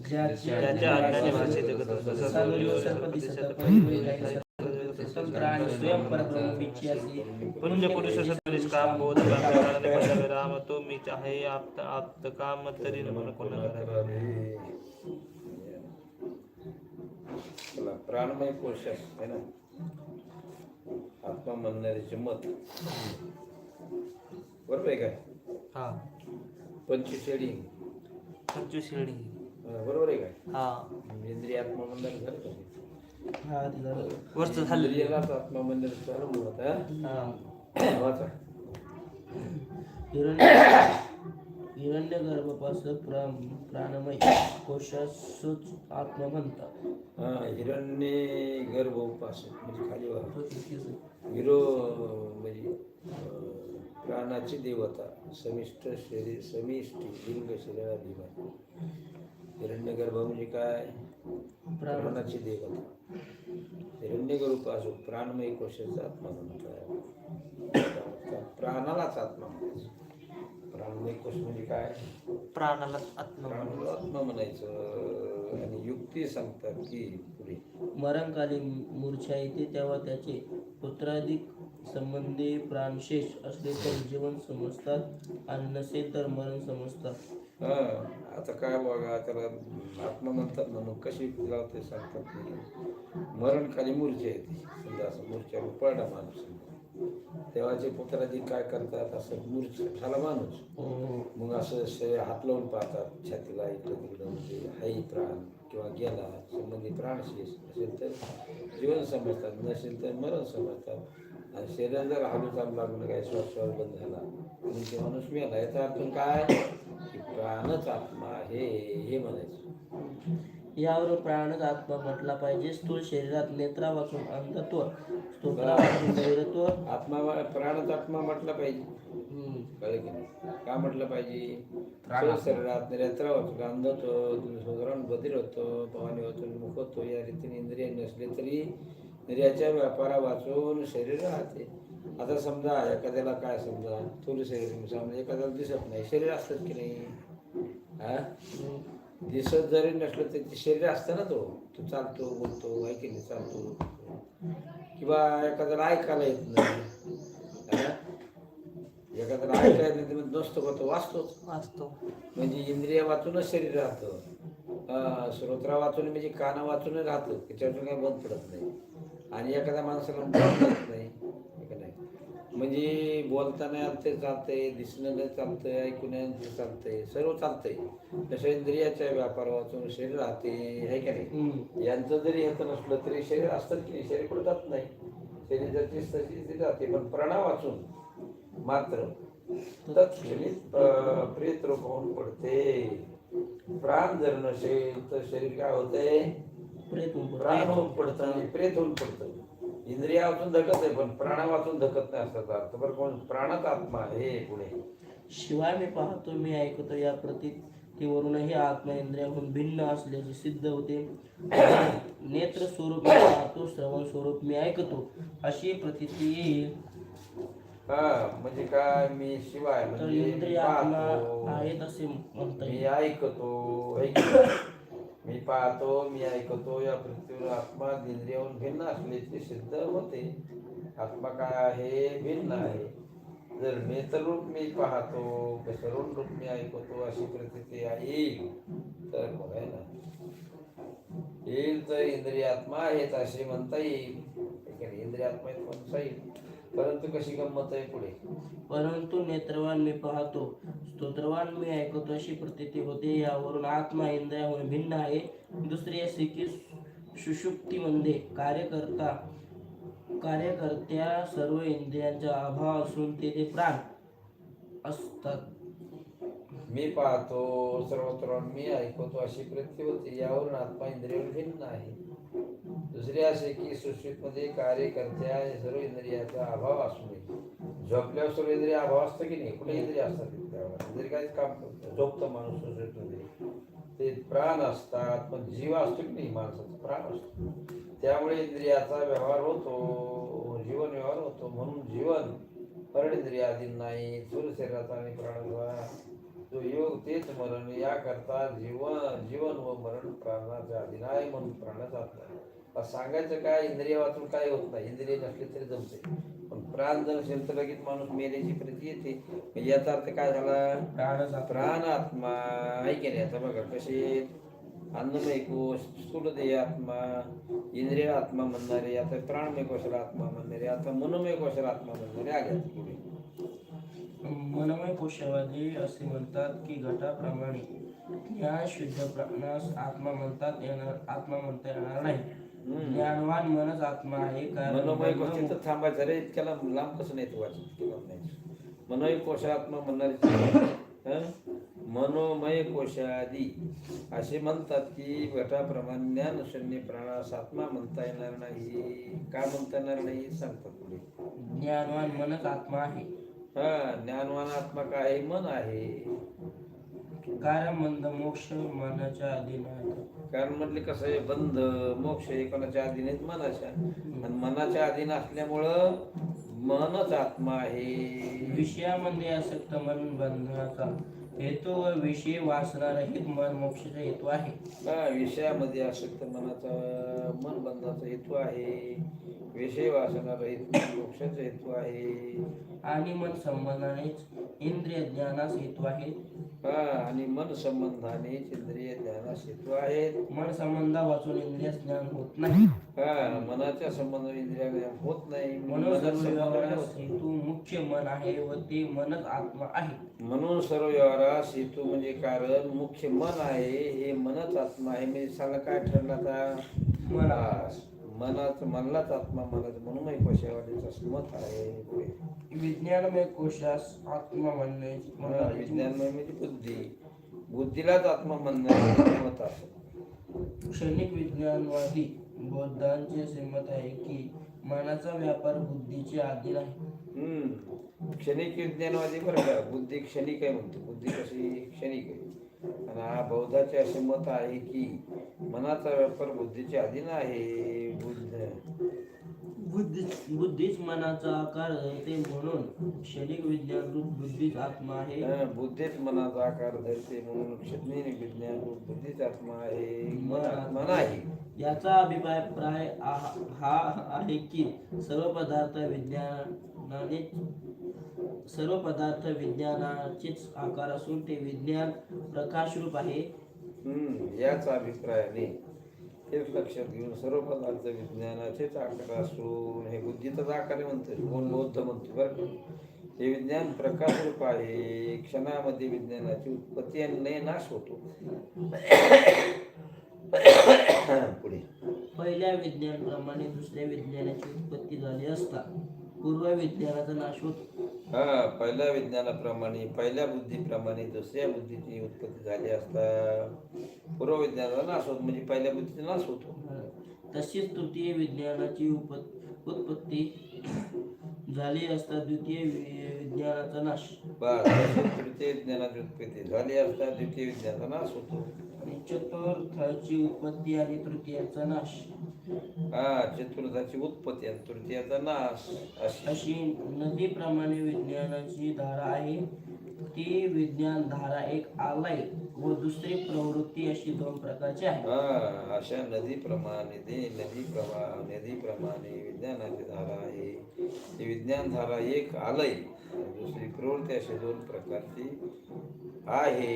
ज्याच्या आज्ञाने भाषे जगत तसंच स्वतंत्र आणि स्वयंपरब्रह्म मीची असे पुंज पुरुष सदृश बोध प्राणाने पदावे राम तो मी चाहे आप्त आप्त काम तरी मन कोण चला प्राणमय कोश आहे ना आत्मा म्हणणाऱ्याचे मत बरोबर आहे काय हा। पंचशेडी पंचवीस शेळी बरोबर आहे काय? हा. इंद्रिय आत्मा म्हणणार झालं का हा ते झालं. वर्ष झालेली इंद्रियालाच आत्मा म्हणणार झालं म्हणत हा? वाचा. हिरण्य गर्भपासून प्राणमय कोशासूच आत्मा म्हणतात हा हिरण्य गर्भ उपासक म्हणजे खाली वा. हिरो म्हणजे अं, प्राणाची देवता समिष्ट शरीर समिष्टी लिंग शरीराधिमान हिरण्यगर्भ म्हणजे काय? प्राण प्राणाची देवता. हिरण्यगर्भ असो प्राणमय कोशाचा आत्मा म्हणतात प्राणालाच आत्मा म्हणायचं. प्राणमय कोश म्हणजे काय? प्राणाला आत्मा. प्राणाला आत्मा म्हणायचं. आणि युक्ती सांगतात की पुढे. मरणकाली मूर्छा येते तेव्हा त्याचे पुत्राधिक संबंधी प्राणशेष असले तर जीवन समजतात आणि नसेल तर मरण समजतात. हा आता काय बघा त्याला आत्मा म्हणतात म्हणून कशी लावते सांगतात की मरणकाली मूर्छा येते समजा असं मूर्छा पडला माणूस तेव्हाचे पुत्राधी काय करतात असं मूर्छा झाला माणूस. मग असं शरीर हात लावून पाहतात छातीला इकडं तिकडं म्हणजे हाई प्राण किंवा गेला संबंधी प्राणशेष असेल तर जीवन समजतात नसेल तर मरण समजतात. आणि शरीर जर हालू चालू लागलं काय श्वास बंद झाला आणि ते माणूस मेला याचा अर्थ काय? की प्राणच आत्मा आहे हे म्हणायचं. यावरून प्राणच आत्मा म्हटला पाहिजे. स्थूल शरीरात नेत्रा वाचून अंधत्व स्तोत्रा वाचून आत्मा प्राणच आत्मा म्हटलं पाहिजे. हम्म. कळलं की नाही? का म्हटलं पाहिजे? सर्व शरीरात निरंतर होतो अंधतो सुधारण बधीर होतो पवानी होतो मुख होतो या रीतीने इंद्रिय नसले तरी इंद्रियाच्या व्यापारा वाचून शरीर राहते. आता समजा एखाद्याला काय समजा? थोडं शरीर समजा एखाद्याला दिसत नाही. शरीर असतात की नाही? हा? दिसत जरी नसलं तरी शरीर असतं ना तो. तो चालतो बोलतो ऐकले चालतो. किंवा एखाद्याला ऐकायला येत नाही? एखाद्याला ऐकायला येत नाही तर नसतो का तो? वाचतोच. वाचतो. म्हणजे इंद्रिय वाचूनच शरीर राहतं. श्रोत्रा वाचून म्हणजे काना वाचून राहतं. त्याच्यातून काही बंद पडत नाही. आणि एखाद्या माणसाला बंद पडत नाही. म्हणजे बोलताना ते चालतंय दिसणं चालतंय ऐकून चालतंय सर्व चालतंय. तसं इंद्रियाच्या व्यापार वाचून शरीर राहते हे का नाही. यांचं जरी येत नसलं तरी शरीर असतं की नाही? शरीर कुठं जात नाही. तशी ती जाते पण प्रणा वाचून मात्र तत्क्षणित अं, प्रेत रूप होऊन पडते. प्राण जर नसेल तर शरीर काय होतंय? प्रेत होऊन पडतो. प्राण होऊन पडतं आणि प्रेत होऊन पडतं. इंद्रिया वाचून धकत आहे पण प्राणा वाचून धकत नाही असं अर्थ. बरं कोण? प्राणात आत्मा आहे पुढे शिवाय मी पाहतो मी ऐकतो या प्रतीवरूनही आत्मा इंद्रियाहून भिन्न असल्याचे सिद्ध होते. नेत्र स्वरूप मी पाहतो श्रवण स्वरूप मी ऐकतो अशी प्रतीती येईल. हा म्हणजे काय? मी शिवाय म्हणजे इंद्रिय आत्मा. आहेत असे म्हणता मी ऐकतो ऐकतो मी पाहतो मी ऐकतो या पृथ्वीवर आत्मा दिल्लीहून भिन्न असल्याचे सिद्ध होते. आत्मा काय आहे? भिन्न आहे. जर नेत्ररूप मी पाहतो कसरून रूप मी ऐकतो अशी प्रतिती येईल तर मग आहे ना. येईल तर इंद्रिय आत्मा आहेत असे म्हणता येईल. इंद्रियात्मा इंद्रिय आहेत म्हणता येईल. परंतु कशी गंमत आहे पुढे? परंतु नेत्रवान मी पाहतो स्तोत्रवान मी ऐकतो अशी प्रती होते. यावरून आत्मा इंद्रियाहून भिन्न आहे. दुसरी असे की सुषुप्तीमध्ये कार्यकर्ता कार्यकर्त्या सर्व इंद्रियांचा अभाव असून तेथे प्राण असतात. मी पाहतो सर्वत्र मी ऐकतो अशी प्रती होती. यावरून आत्मा इंद्रिय भिन्न आहे. दुसरे असे की सुश्रुतमध्ये कार्यकर्त्या सर्व इंद्रियाचा अभाव असू नये झोपल्यावर सर्व इंद्रिय अभाव असतो की नाही? कुठे इंद्रिय असतात? त्यावर काम झोपतं माणूस सुश्रुतमध्ये ते प्राण असतात पण जीव असतो की नाही माणसाचा? प्राण असतो. त्यामुळे इंद्रियाचा व्यवहार होतो जीवन व्यवहार होतो. म्हणून जीवन परडेंद्रिय अधीन नाही स्थूल शरीराचा आणि प्राणाचा. जो योग तेच मरण. याकरता जीवन जीवन व मरण प्राणाच्या अधीन आहे म्हणून प्राणाचा आहे. सांगायचं काय इंद्रिय वाचून काय होत नाही. इंद्रिय नसले तरी जमते. प्राण जर असेल तर लगेच माणूस मेल्याची प्रती येते. म्हणजे याचा अर्थ काय झाला? प्राणच प्राण आत्मा ऐके नाही बघा कसे अन्नमय कोश स्थूलदेय आत्मा इंद्रिय आत्मा म्हणणारे आता प्राणमय कोशाला आत्मा म्हणणारे आता मनोमय कोशाला आत्मा म्हणणारे आले पुढे. मनमय कोशवादी असे म्हणतात की घटाप्रमाणे या शुद्ध प्राणास आत्मा म्हणतात येणार आत्मा म्हणता येणार नाही. ज्ञानवान मनच आत्मा आहे कारण मनोमय तर थांबायचं. रे इतक्या लांब कसं नाही तू वाचत नाही. मनोमय कोशात्मा म्हणणारे हं? मनोमय कोशादी. असे म्हणतात की घटाप्रमाणे ज्ञान शून्य प्राणास आत्मा म्हणता येणार नाही. का म्हणता येणार नाही? सांगतात पुढे. ज्ञानवान मनच आत्मा आहे. हा ज्ञानवान आत्मा काय? मन आहे. कारण मंद मोक्ष मनाच्या अधीन आहे. कारण म्हटले कसं आहे बंध मोक्ष हे कोणाच्या अधीन आहेत? मनाच्या. आणि मनाच्या अधीन असल्यामुळं मनच आत्मा आहे. विषयामध्ये आसक्त मन बंधनाचा हेतू व विषय वासना रहित मन मोक्षाचा हेतू आहे. हा विषयामध्ये आसक्त मनाचा मन बंधाचा हेतू आहे. विषय वासना रहित मोक्षाचा हेतू आहे. आणि मन संबंधानेच इंद्रिय ज्ञानास हेतू आहे. हा आणि मन संबंधाने इंद्रिय ज्ञानास हेतू आहेत मन संबंधा वाचून इंद्रिय ज्ञान होत नाही. हा मनाच्या संबंध इंद्रिया ज्ञान होत नाही. म्हणून सर्व व्यवहारास होत. हेतू मुख्य मन आहे व ते मनच आत्मा आहे. म्हणून सर्व व्यवहारास हेतू म्हणजे कारण मुख्य मन आहे. हे मनच आत्मा आहे. म्हणजे सांगा काय ठरलं आता? मन. मनाच मनलाच आत्मा मनाच म्हणून मग कोशावाडीचं मत आहे. विज्ञानमय कोशास आत्मा म्हणण्याची म्हणण्याची विज्ञानमय म्हणजे बुद्धी. बुद्धीलाच आत्मा म्हणण्याचे मत क्षणिक विज्ञानवादी बौद्धांचे मत आहे की मनाचा व्यापार बुद्धीची अधीन आहे हम्म. क्षणिक विज्ञानवादी बरं का? बुद्धी क्षणिक आहे म्हणतो. बुद्धी कशी क्षणिक आहे? आणि हा बौद्धाचे असे मत आहे की मनाचा व्यापार बुद्धीच्या अधीन आहे बुद्ध. बुद्धीच मनाचा आकार धरते म्हणून क्षणिक विज्ञान रूप बुद्धीच आत्मा आहे. बुद्धीच मनाचा आकार धरते म्हणून क्षणिक विज्ञान रूप बुद्धीच आत्मा आहे. मन आत्मा नाही. याचा अभिप्राय प्राय हा आहे की सर्व पदार्थ विज्ञानाने सर्व पदार्थ विज्ञानाचेच आकार असून ते विज्ञान प्रकाशरूप आहे. हम्म याच अभिप्रायाने हेच लक्षात घेऊन सर्व पदार्थ विज्ञानाचेच आकार असून हे बुद्धीचाच आकार म्हणतो कोण बौद्ध म्हणतो बरं का? हे विज्ञान प्रकाशरूप आहे. क्षणामध्ये विज्ञानाची उत्पत्ती आणि लय नाश होतो. पुढे. पहिल्या विज्ञानाप्रमाणे दुसऱ्या विज्ञानाची उत्पत्ती झाली असता पूर्व विज्ञानाचा नाश होतो. हा पहिल्या विज्ञानाप्रमाणे पहिल्या बुद्धीप्रमाणे दुसऱ्या बुद्धीची उत्पत्ती झाली असता पूर्व विज्ञानाचा नाश होतो म्हणजे पहिल्या बुद्धीचा नाश होतो. तशीच तृतीय विज्ञानाची उप- उत्पत्ती झाली असता द्वितीय विज्ञानाचा नाश. बस तृतीय विज्ञानाची उत्पत्ती झाली असता द्वितीय विज्ञानाचा नाश होतो. आणि चतुर्थाची उत्पत्ती आणि तृतीयाचा नाश. हा चतुर्थाची उत्पत्ती आणि तृतीयाचा नाश. अशी. अशी नदीप्रमाणे विज्ञानाची धारा आहे. ती विज्ञान धारा एक आलय. व दुसरी प्रवृत्ती अशी दोन प्रकारची आहे हा अशा नदीप्रमाणे ते नदी प्रवाह नदीप्रमाणे विज्ञानाची धारा आहे. ती विज्ञान धारा एक आलय. दुसरी प्रवृत्ती अशी दोन प्रकारची आहे.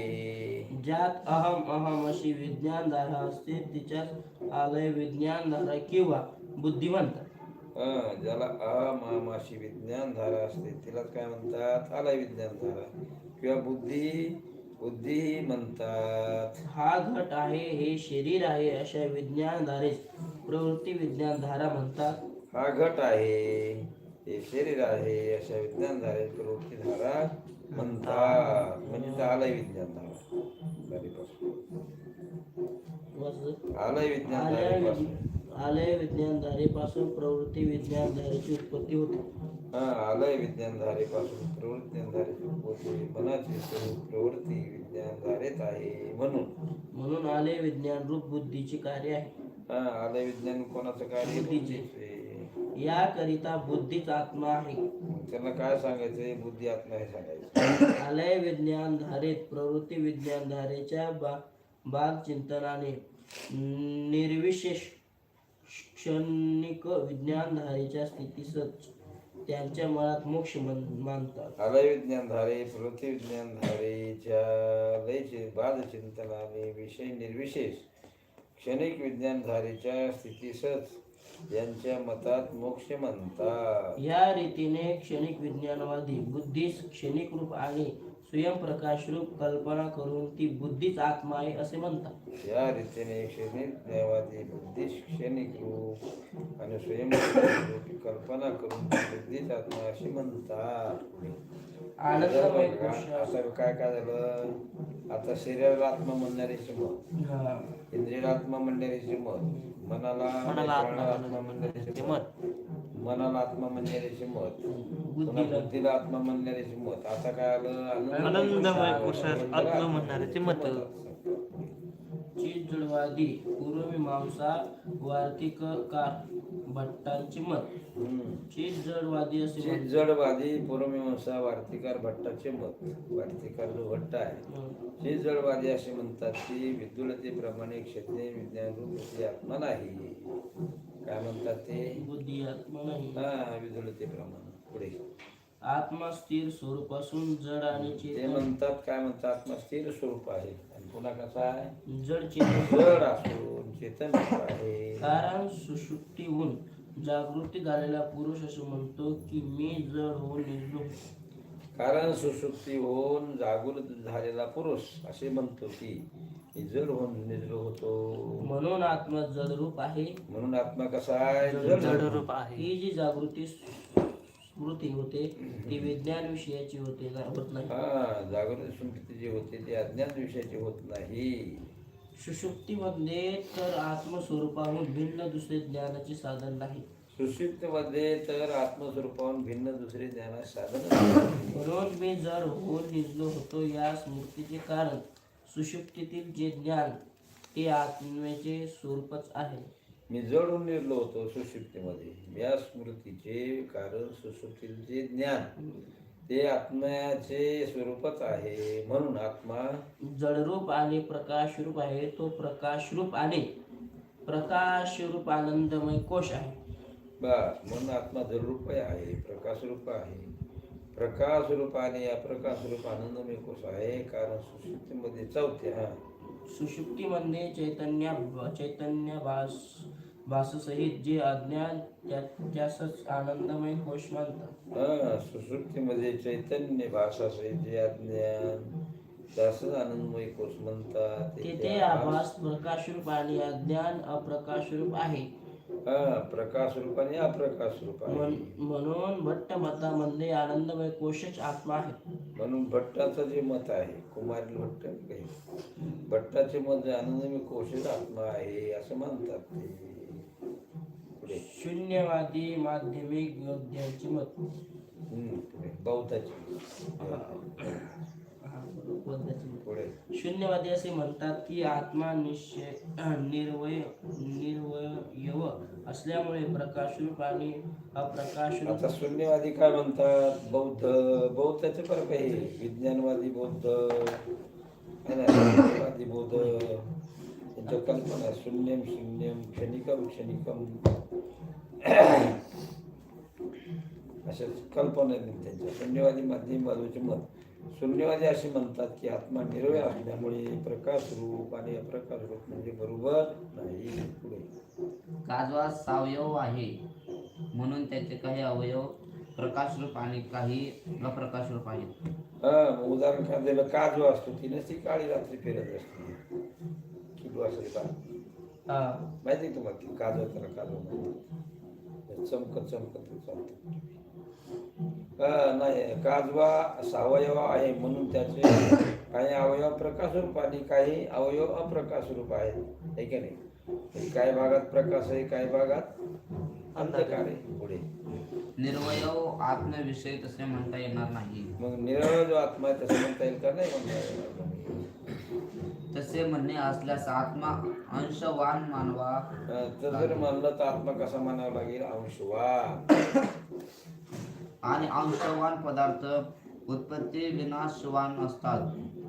ज्यात अहम अहम अशी विज्ञान धारा असते तिच्यात आलय विज्ञान धारा किंवा बुद्धी म्हणतात हा ज्याला अमामाशी विज्ञान धारा असते तिलाच काय म्हणतात? आलय विज्ञान धारा किंवा बुद्धी बुद्धी म्हणतात हा घट आहे हे शरीर आहे अशा विज्ञान धारेस प्रवृत्ती विज्ञान धारा म्हणतात. हा घट आहे हे शरीर आहे अशा विज्ञान धारे प्रवृत्ती धारा म्हणतात. म्हणजे आलय विज्ञान धारा आलय विज्ञान. धारेपासून आलय विज्ञान धारेपासून प्रवृत्ती विज्ञान धारेची उत्पत्ती होते. हा आलय विज्ञान धारेपासून प्रवृत्ती धारेची उत्पत्ती मनाची स्वरूप प्रवृत्ती विज्ञान धारेत आहे म्हणून. म्हणून आलय विज्ञान रूप बुद्धीचे कार्य आहे. हा आलय विज्ञान कोणाचं कार्य? बुद्धीचे. याकरिता बुद्धीच आत्मा आहे. त्यांना काय सांगायचंय? बुद्धी आत्मा हे सांगायचं. आलय विज्ञान धारित प्रवृत्ती विज्ञान धारेच्या बा बाग चिंतनाने निर्विशेष क्षणिक विज्ञान धारेच्या स्थितीसच त्यांच्या मनात मोक्ष मान- मानतात. आलय विज्ञान धारे प्रवृत्ती विज्ञान धारेच्या लयचे बाद चिंतनाने विषय निर्विशेष. क्षणिक विज्ञान धारेच्या स्थितीसच यांच्या मतात मोक्ष म्हणतात. या रीतीने क्षणिक विज्ञानवादी बुद्धीस क्षणिक रूप आणि स्वयंप्रकाश रूप कल्पना करून ती बुद्धीच आत्मा आहे असे म्हणतात. या रीतीने क्षणिक देवाची बुद्धी क्षणिक रूप आणि स्वयंप्रकाश रूप कल्पना करून बुद्धीच आत्मा अशी म्हणतात. आनंदमय आता काय काय झालं? आता शरीराला आत्मा म्हणणाऱ्याचे मत. हा. इंद्रियाला आत्मा म्हणणाऱ्याचे मत. मनाला आत्मा आत्मा म्हणणाऱ्याचे मत. मनाला आत्मा म्हणणाऱ्याचे मत. पुन्हा बुद्धीला. आत्मा म्हणणाऱ्याचे मत. आता काय आलं? आनंदमय पुरुषास आत्मा म्हणणाऱ्याचे मत. चीज जडवादी पूर्वमीमांसा वार्तिककार भट्टांचे मत. चीज जडवादी असे म्हणतात. जडवादी पूर्वमीमांसा वार्तिकार भट्टाचे मत. वार्तिकार जो भट्ट आहे हं. जडवादी असे म्हणतात की विद्युलतेप्रमाणे क्षेत्रीय विज्ञान रूप आपली आत्मा नाही. काय म्हणतात ते? बुद्धी आत्मा नाही. हा विद्युलतेप्रमाणे. पुढे. आत्मा स्थिर स्वरूप असून जड आणि ते चेतन. म्हणतात काय म्हणतात आत्मा स्थिर स्वरूप आहे. आणि पुन्हा कसा आहे? जड चेतन. जड असून चेतन रूप आहे. कारण सुषुप्तीहून जागृती झालेला पुरुष असं म्हणतो की मी जड होऊन निर्लो कारण सुसुप्ती होऊन जागृत झालेला पुरुष असे म्हणतो की मी जड होऊन निद्र होतो. म्हणून आत्मा जड रूप आहे. म्हणून आत्मा कसा आहे? जड जडरूप आहे. ही जी जागृती स्मृती होते ती विज्ञान विषयाची होते होत नाही. हा जागृत स्मृती जी होते ती अज्ञान विषयाची होत नाही. सुषुप्तीमध्ये तर आत्मस्वरूपाहून भिन्न दुसरे ज्ञानाचे साधन नाही. सुषुप्तीमध्ये तर आत्मस्वरूपाहून भिन्न दुसरे ज्ञानास साधन. म्हणून मी जड होऊन निजलो होतो या स्मृतीचे कारण सुषुप्तीतील जे ज्ञान ते आत्म्याचे स्वरूपच आहे. मी जडून निर्लो होतो सुषुप्तीमध्ये या स्मृतीचे कारण सुषुप्तीचे ज्ञान ते आत्म्याचे स्वरूपच आहे म्हणून आत्मा जडरूप आणि प्रकाशरूप आहे तो प्रकाशरूप आणि प्रकाशरूप आनंदमय कोश आहे. बा म्हणून आत्मा जडरूप आहे प्रकाशरूप आहे. प्रकाशरूप आणि अप्रकाशरूप आनंदमय कोश आहे कारण सुषुप्तीमध्ये चौथ्या हा. सुषुप्तीमध्ये चैतन्य चैतन्य भास भाससहित जे अज्ञान त्या- त्यासच आनंदमय कोश मानतात हा सुसुप्तीमध्ये चैतन्य भाषा जे अज्ञान त्यासच आनंदमय कोश म्हणतात तेथे आभास प्रकाशरूप आणि अज्ञान अप्रकाशरूप आहे. हा प्रकाश रूप आणि अप्रकाश रूप आहे. म्हण- म्हणून भट्ट मतामध्ये आनंदमय कोशच आत्मा आहे. म्हणून भट्टाचं जे मत आहे कुमारी भट्ट काही भट्टाचे मत जे आनंदमय कोशच आत्मा आहे असं म्हणतात ते. शून्यवादी माध्यमिक योद्ध्यांचे मत. बौद्धाचे. पुढे. शून्यवादी असे म्हणतात की आत्मा निश्चय निर्वय निर्वयव असल्यामुळे प्रकाशरूप आणि अप्रकाशरूप आता शून्यवादी काय म्हणतात? बौद्ध बौद्धाचे फरक आहे. विज्ञानवादी बौद्ध है ना? बौद्ध त्यांच्या कल्पना. शून्यम शून्यम क्षणिकम क्षणिकम. अशा कल्पना आहेत त्यांच्या. शून्यवादी माध्यम बाजूचे मत. शून्यवादी असे म्हणतात की आत्मा निरवय असल्यामुळे प्रकाश रूप आणि अप्रकाश रूप म्हणजे बरोबर नाही. पुढे. काजवा सावयव आहे. म्हणून त्याचे काही अवयव प्रकाशरूप आणि काही अप्रकाशरूप आहेत. हा मग उदाहरण काय दिलं काजू असतो ती नसती काळी रात्री फिरत असते. किलो असेल का? हा. माहिती आहे तुम्हाला? ती काजू त्याला काजू म्हणतात. चमकत चमकत चालतं. नाही काजवा सावयव आहे म्हणून त्याचे काही अवयव प्रकाश रूप आणि काही अवयव अप्रकाश रूप आहेत. हे की नाही? काही भागात प्रकाश आहे काही भागात अंधकार आहे पुढे. निर्वयव आत्मविषयी तसे म्हणता येणार नाही. मग निरळ जो आत्मा आहे तसं म्हणता येईल का? नाही म्हणता येणार. तसे म्हणणे असल्यास आत्मा अंशवान मानवा. तर जर म्हणलं तर आत्मा कसा म्हणावा लागेल? अंशवा आणि अंशवान पदार्थ उत्पत्ती विनाशवान असतात.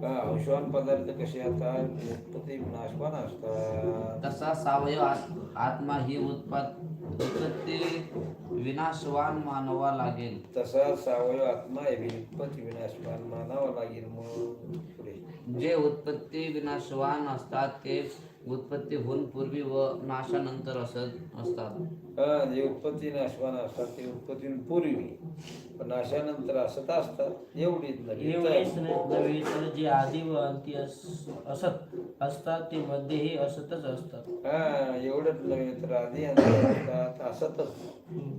अंशवान पदार्थ कसे असतात? उत्पत्ती नाशवान असतात. तसा सावयव आत- आत्मा ही उत्पत उत्पत्ती विनाशवान मानवा लागेल. तसा सावयव आत्मा विनाशवान मानावा लागेल मग. पुढे. जे उत्पत्ती विनाशवान असतात ते उत्पत्ती होऊन पूर्वी व नाशानंतर असत असतात. हा जे उत्पत्ती नाशवान असतात ते उत्पत्ती पूर्वी. पण नाशानंतर असत असतात. एवढीच एवढेच नव्हे तर जे आधी व अंती अस- असत असतात ते मध्येही असतच असतात. हा एवढंच नव्हे तर आधी अंत असतात असतच.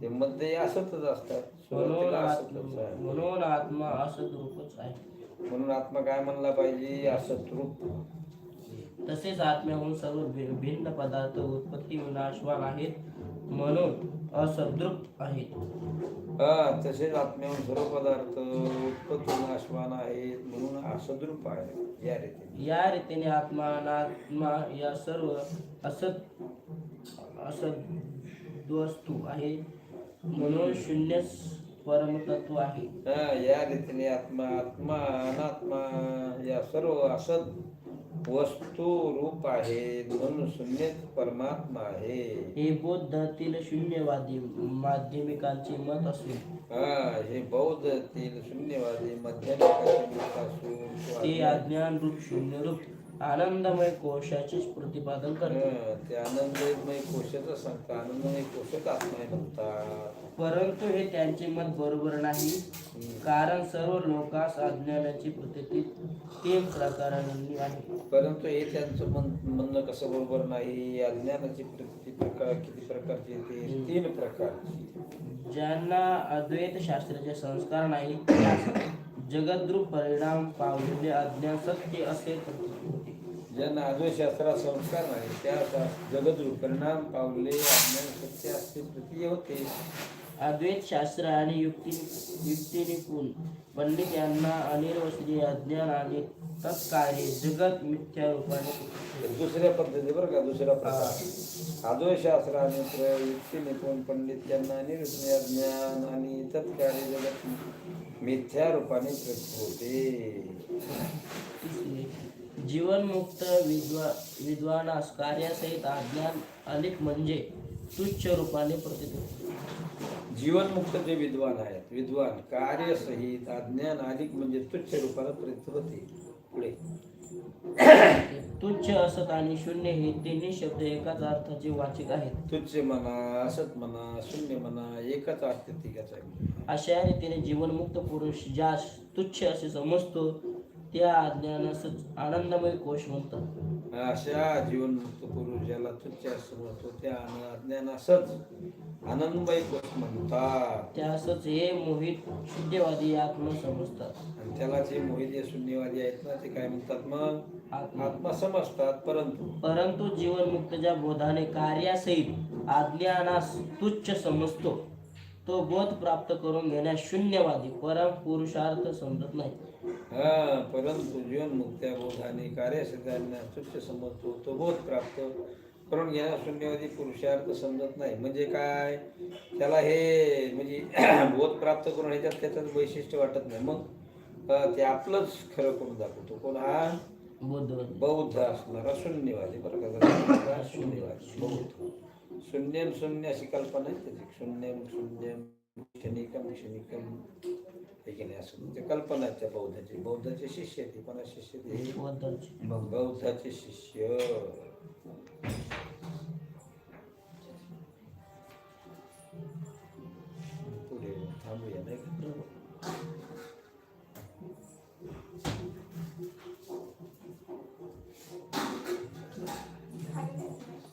ते मध्ये असतच असतात. म्हणून सुरुवातीला आत- असतच आहे. म्हणून आत्मा असत रूपच आहे. म्हणून आत्मा काय म्हणला पाहिजे? असत रूप तसेच आत्म्याहून सर्व भिन्न पदार्थ उत्पत्ती विनाशवान आहेत म्हणून असदृप आहेत. हा तसेच आत्म्याहून सर्व पदार्थ उत्पत्ती नाशवान आहेत म्हणून असद्रूप आहे या रीतीने. या रीतीने आत्मा अनात्मा या सर्व असत असद वस्तू आहे म्हणून शून्य परमतत्व आहे. या रीतीने आत्मा आत्मा अनात्मा या सर्व असत वस्तू रूप आहेत म्हणून शून्य परमात्मा आहे. हे बौद्धातील शून्यवादी माध्यमिकांचे मत असून हा हे बौद्धतील शून्यवादी मध्यमिकाचे मत असून तो अज्ञान रूप शून्य रूप आनंदमय कोशाचेच प्रतिपादन करते. हा, ते आनंदमय कोशाचं सांगतात. आनंदमय कोशच आत्मा आहे म्हणतात. परंतु हे त्यांचे मत बरोबर नाही. कारण सर्व लोकांस अज्ञानाची प्रती तीन प्रकारांनी आहे. परंतु हे त्यांचं म्हण म्हणणं कसं बरोबर नाही? अज्ञानाची किती प्रकार किती प्रकारची येते तीन प्रकारची. ज्यांना अद्वैत शास्त्राचे संस्कार नाही त्यास जगद्रूप परिणाम पावलेले अज्ञान सत्य असे ज्यांना अद्वैतशास्त्रात संस्कार नाही त्या जगद्रूप परिणाम पावले अज्ञान सत्य असते प्रतीय होते. अद्वैत शास्त्र आणि युक्ती युक्तिनिपुण पंडित यांना अनिर्वचनीय अज्ञान आणि तत्कार्य जगत मिथ्या रूपाने दुसऱ्या पद्धती बरं का दुसरा प्रकार. अद्वैतशास्त्र आणि प्र- युक्ती निपुण पंडित यांना निरुपणीय ज्ञान आणि तत्कार्य जगत मिथ्या रूपाने होते. जीवनमुक्त विद्वा विद्वानास कार्यासहित अज्ञान अनेक म्हणजे तुच्छ रूपाने प्रतीत जीवनमुक्त जे विद्वान आहेत विद्वान कार्यसहित अज्ञान अधिक म्हणजे तुच्छ रूपाने प्रतीत होते. पुढे. तुच्छ असत आणि शून्य हे तिन्ही शब्द एकाच अर्थाचे वाचिक आहेत. तुच्छ म्हणा असत म्हणा शून्य म्हणा एकच अर्थ तिघाचा. अशा रीतीने जीवनमुक्त पुरुष ज्यास तुच्छ असे समजतो त्या अज्ञानास आनंदमय कोश म्हणतात. अशा जीवनमुक्त पुरुष ज्याला तुच्छ असं म्हणतो त्या अज्ञान असच आनंदमय कोश म्हणतात. त्यासच हे मोहित शुद्धवादी आत्म समजतात. आणि त्याला जे मोहित जे शून्यवादी आहेत ना ते काय म्हणतात मग? आत्मा. आत्मा समजतात परंतु परंतु जीवनमुक्तच्या बोधाने कार्यासहित अज्ञानास तुच्छ समजतो. तो बोध प्राप्त करून घेण्यास शून्यवादी परम पुरुषार्थ समजत नाही. हा परंतु जीवनमुक्त्या बोधाने कार्यसिद्धांना तुच्छ समजतो तो बोध प्राप्त करून घेण्यास शून्यवादी पुरुषार्थ समजत नाही. म्हणजे काय? त्याला हे म्हणजे बोध प्राप्त करून ह्याच्यात त्याचं वैशिष्ट्य वाटत नाही. मग ते आपलंच खरं करून दाखवतो? कोण? हा? बौद्ध. असणारा शून्यवादी. बरं का? शून्यवादी. बौद्ध. शून्यम शून्य अशी कल्पना आहे त्याची. शून्यम शून्यम क्षणिकम क्षणिकम. हे की नाही असं ते कल्पना आहे त्या बौद्धाची बौद्धाचे शिष्य ते कोणा शिष्य ते? बौद्धाचे शिष्य. पुढे थांबूया नाही का?